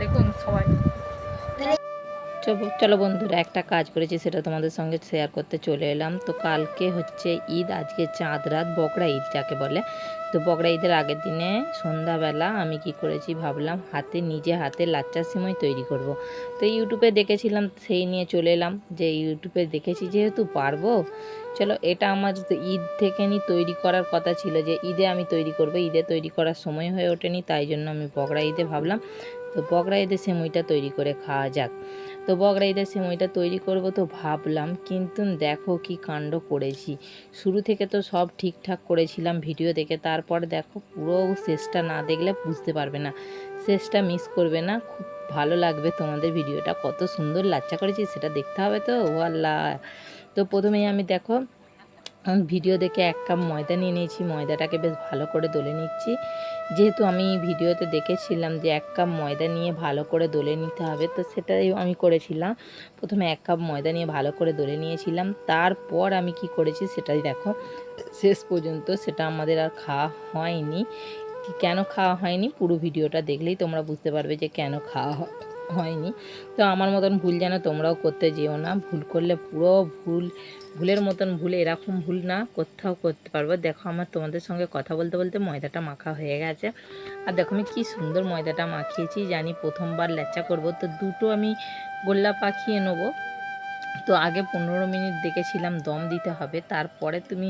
দেখুন সবাই। চলো বন্ধুরা, একটা কাজ করেছি, সেটা তোমাদের সঙ্গে শেয়ার করতে চলে এলাম। তো কালকে হচ্ছে ঈদ, আজকে চাঁদ রাত, বকরা ঈদ যাকে বলে। তো বকরা ঈদের আগের দিনে সন্ধ্যাবেলা আমি কি করেছি ভাবলাম, হাতে, নিজে হাতে লাচ্চা সিমই তৈরি করব। তো ইউটিউবে দেখেছিলাম, সেই নিয়ে চলে এলাম। যে ইউটিউবে দেখেছি, যেহেতু পারব চলো, এটা আমার ঈদ থেকে নি তৈরি করার কথা ছিল যে ঈদে আমি তৈরি করব। ঈদে তৈরি করার সময় হয়ে ওঠেনি, তাই জন্য আমি বকরা ঈদে ভাবলাম, তো বকরা ঈদে সিমইটা তৈরি করে খাওয়া যাক। তো বগরা ঈদের সিমইটা তৈরি করব তো ভাবলাম, কিন্তু দেখো কি কাণ্ড করেছি। শুরু থেকে তো সব ঠিকঠাক করেছিলাম ভিডিও দেখে, তারপর দেখো পুরো শেষটা না দেখলে বুঝতে পারবে না। শেষটা মিস করবে না, খুব ভালো লাগবে তোমাদের ভিডিওটা, কত সুন্দর লাচ্চা করেছি, সেটা দেখতে হবে তো ও আল্লাহ তো প্রথমেই আমি দেখো ভিডিও দেখে এক কাপ ময়দা নিয়ে নিয়েছি, ময়দাটাকে বেশ ভালো করে দলে নিচ্ছি। যেহেতু আমি ভিডিওতে দেখেছিলাম যে এক কাপ ময়দা নিয়ে ভালো করে দলে নিতে হবে, তো সেটাই আমি করেছিলাম। প্রথমে এক কাপ ময়দা নিয়ে ভালো করে দলে নিয়েছিলাম, তারপর আমি কি করেছি সেটাই দেখো, শেষ পর্যন্ত সেটা আমাদের আর খাওয়া হয়নি। কি কেন খাওয়া হয়নি? পুরো ভিডিওটা দেখলেই তোমরা বুঝতে পারবে যে কেন খাওয়া হয়নি। তো আমার মতন ভুল যেন তোমরাও করতে যেও না। ভুল করলে পুরো ভুল, ভুলের মতন ভুল এরকম ভুল না, কোথাও করতে পারব। দেখো আমার তোমাদের সঙ্গে কথা বলতে বলতে ময়দাটা মাখা হয়ে গেছে। আর দেখো আমি কী সুন্দর ময়দাটা মাখিয়েছি। জানি প্রথমবার ল্যাচা করব। তো দুটো আমি গোল্লা পাখিয়ে নেব। তো আগে পনেরো মিনিট দেখেছিলাম, দম দিতে হবে। তারপরে তুমি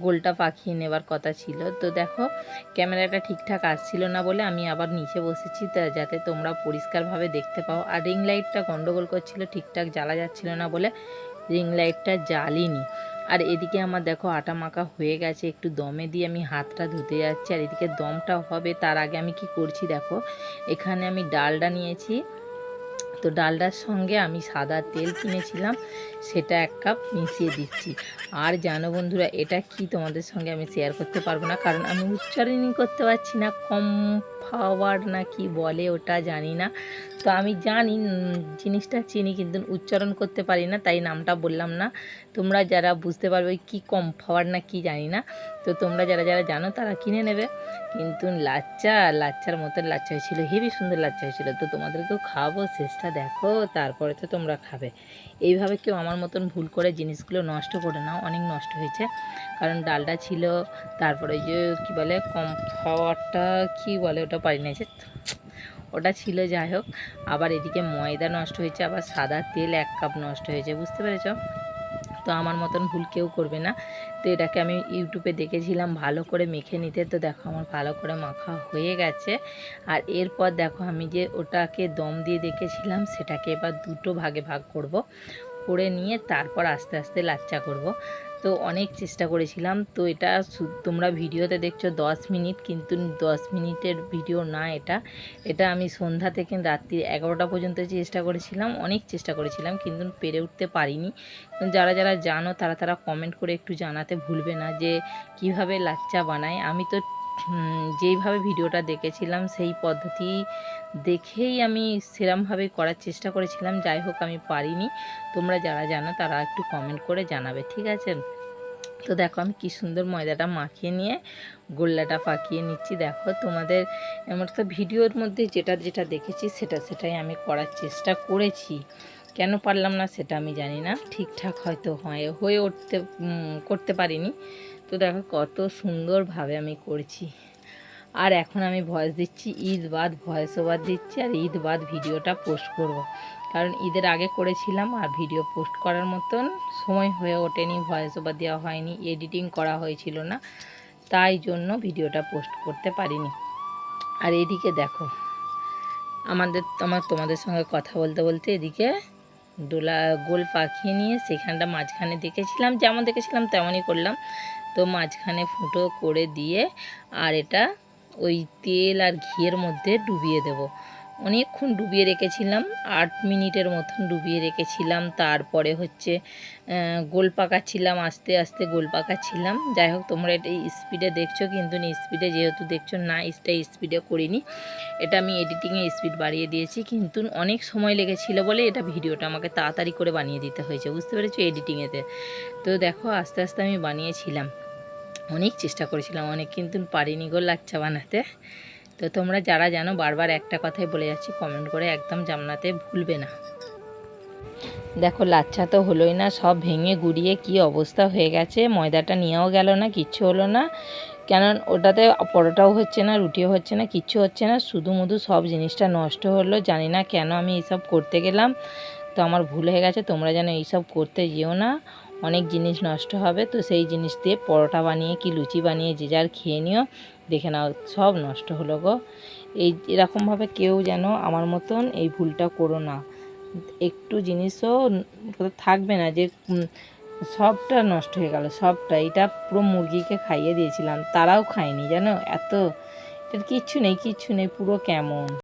গোলটা পাখিয়ে নেবার কথা ছিল। তো দেখো, ক্যামেরাটা ঠিকঠাক আসছিল না বলে আমি আবার নিচে বসেছি। তা যাতে তোমরা পরিষ্কারভাবে দেখতে পাও। আর রিং লাইটটা গন্ডগোল করছিল, ঠিকঠাক জ্বালা যাচ্ছিল না বলে রিং লাইটটা জ্বালিনি। আর এদিকে আমার দেখো, আটা মাখা হয়ে গেছে। একটু দমে দিয়ে আমি হাতটা ধুতে যাচ্ছি। আর এদিকে দমটা হবে, তার আগে আমি কি করছি দেখো, এখানে আমি ডালটা নিয়েছি। তো ডালটার সঙ্গে আমি সাদা তেল কিনেছিলাম, সেটা এক কাপ মিশিয়ে দিচ্ছি। আর জানো বন্ধুরা, এটা কি তোমাদের সঙ্গে আমি শেয়ার করতে পারব না? কারণ আমি উচ্চারণই করতে পারছি না, কম পাওয়ার না কি বলে ওটা জানি না। তো আমি জানি জিনিসটা চিনি কিন্তু উচ্চারণ করতে পারি না, তাই নামটা বললাম না। তোমরা যারা বুঝতে পারবে কি কম পাওয়ার না কি জানি না। তো তোমরা যারা যারা জানো তারা কিনে নেবে। কিন্তু লাচ্চা, লাচ্চার মতন লাচ্চা হয়েছিল হেবি সুন্দর লাচ্চা হয়েছিল। তো তোমাদেরকেও খাওয়াবো, শেষটা দেখো, তারপরে তো তোমরা খাবে। এইভাবে কেউ আমার মতন ভুল করে জিনিসগুলো নষ্ট করে নাও, অনেক নষ্ট হয়েছে। কারণ ডালটা ছিল, তারপরে যে কী বলে, কম খাওয়ারটা কী বলে ওটা পারি না যে ওটা ছিল, যাই হোক। আবার এদিকে ময়দা নষ্ট হয়েছে, আবার সাদা তেল এক কাপ নষ্ট হয়েছে, বুঝতে পেরেছ? তো আমার মতন ভুল কেউ করবে না। তো এটাকে আমি ইউটিউবে দেখেছিলাম, ভালো করে মেখে নিতে। তো দেখো, আমার ভালো করে মাখা হয়ে গেছে। আর এরপর দেখো, আমি যে ওটাকে দম দিয়ে দেখেছিলাম, সেটাকে এবার দুটো ভাগে ভাগ করব। করে নিয়ে তারপর আস্তে আস্তে লাচ্চা করব। তো অনেক চেষ্টা করেছিলাম। তো এটা তোমরা ভিডিওতে দেখছ দশ মিনিট, কিন্তু দশ মিনিটের ভিডিও না এটা। এটা আমি সন্ধ্যা থেকে রাত্রি এগারোটা পর্যন্ত চেষ্টা করেছিলাম, অনেক চেষ্টা করেছিলাম, কিন্তু পেরে উঠতে পারিনি। যারা যারা জানো, তারা তারা কমেন্ট করে একটু জানাতে ভুলবে না যে কীভাবে লাচ্চা বানায়। আমি তো যেইভাবে ভিডিওটা দেখেছিলাম, সেই পদ্ধতি দেখেই আমি সেরমভাবে করার চেষ্টা করেছিলাম। যাই হোক, আমি পারিনি। তোমরা যারা জানো, তারা একটু কমেন্ট করে জানাবে, ঠিক আছে? তো দেখো, আমি কি সুন্দর ময়দাটা মাখিয়ে নিয়ে গোল্লাটা পাকিয়ে নিচ্ছি। দেখো, তোমাদের আমার তো ভিডিওর মধ্যে যেটা যেটা দেখেছি, সেটা, সেটাই আমি করার চেষ্টা করেছি। কেন পারলাম না, সেটা আমি জানি না। ঠিকঠাক হয়তো হয়, হয়ে উঠতে করতে পারিনি। তো দেখো কত সুন্দরভাবে আমি করছি আর এখন আমি ভয়েস দিচ্ছি, ঈদ বাদ ভয়েস ওভার দিচ্ছি আর ঈদ বাদ ভিডিওটা পোস্ট করব। কারণ ঈদের আগে করেছিলাম আর ভিডিও পোস্ট করার মতন সময় হয়ে ওঠেনি ভয়েস ওভার দেওয়া হয়নি এডিটিং করা হয়েছিল না, তাই জন্য ভিডিওটা পোস্ট করতে পারিনি আর এদিকে দেখো, আমাদের আমার তোমাদের সঙ্গে কথা বলতে বলতে এদিকে ডোলা গোল পাখিয়ে নিয়ে সেখানটা মাঝখানে দেখেছিলাম, যেমন দেখেছিলাম তেমনই করলাম। তো মাঝখানে ফুটো করে দিয়ে আর এটা ওই তেল আর ঘিয়ের মধ্যে ডুবিয়ে দেব। অনেকক্ষণ ডুবিয়ে রেখেছিলাম, আট মিনিটের মতন ডুবিয়ে রেখেছিলাম। তারপরে হচ্ছে গোল পাকাচ্ছিলাম, আস্তে আস্তে গোল পাকাচ্ছিলাম। যাই হোক, তোমরা এটা স্পিডে দেখছ, কিন্তু স্পিডে যেহেতু দেখছ, না, এটা স্পিডে করিনি। এটা আমি এডিটিংয়ে স্পিড বাড়িয়ে দিয়েছি, কিন্তু অনেক সময় লেগেছিল বলে এটা ভিডিওটা আমাকে তাড়াতাড়ি করে বানিয়ে দিতে হয়েছে। বুঝতে পেরেছ? এডিটিংয়েতে তো দেখো, আস্তে আস্তে আমি বানিয়েছিলাম। অনেক চেষ্টা করেছিলাম, অনেক, কিন্তু পারিনি গো লাচ্চা বানাতে। তো তোমরা যারা জানো, বারবার একটা কথাই বলে যাচ্ছি কমেন্ট করে একদম জামনাতে ভুলবে না। দেখো, লাচ্ছা তো হলোই না, সব ভেঙে গুড়িয়ে কি অবস্থা হয়ে গেছে? ময়দাটা নিয়েও গেল না, কিচ্ছু হলো না। কেন ওটাতে পরোটাও হচ্ছে না, রুটিও হচ্ছে না, কিচ্ছু হচ্ছে না শুধু মুধু সব জিনিসটা নষ্ট হলো। জানি না কেন আমি এইসব করতে গেলাম। তো আমার ভুল হয়ে গেছে, তোমরা যেন এইসব করতে যেও না। অনেক জিনিস নষ্ট হবে, তো সেই জিনিস দিয়ে পরোটা বানিয়ে কি লুচি বানিয়ে যে যার খেয়ে নিও, দেখে নাও সব নষ্ট হলো গো। এই এরকমভাবে কেউ যেন আমার মতন এই ভুলটা করো না। একটু জিনিসও থাকবে না যে সবটা নষ্ট হয়ে গেল, সবটা। এটা পুরো মুরগিকে খাইয়ে দিয়েছিলাম, তারাও খায়নি জানো? এত এটার কিচ্ছু নেই কিচ্ছু নেই, পুরো কেমন?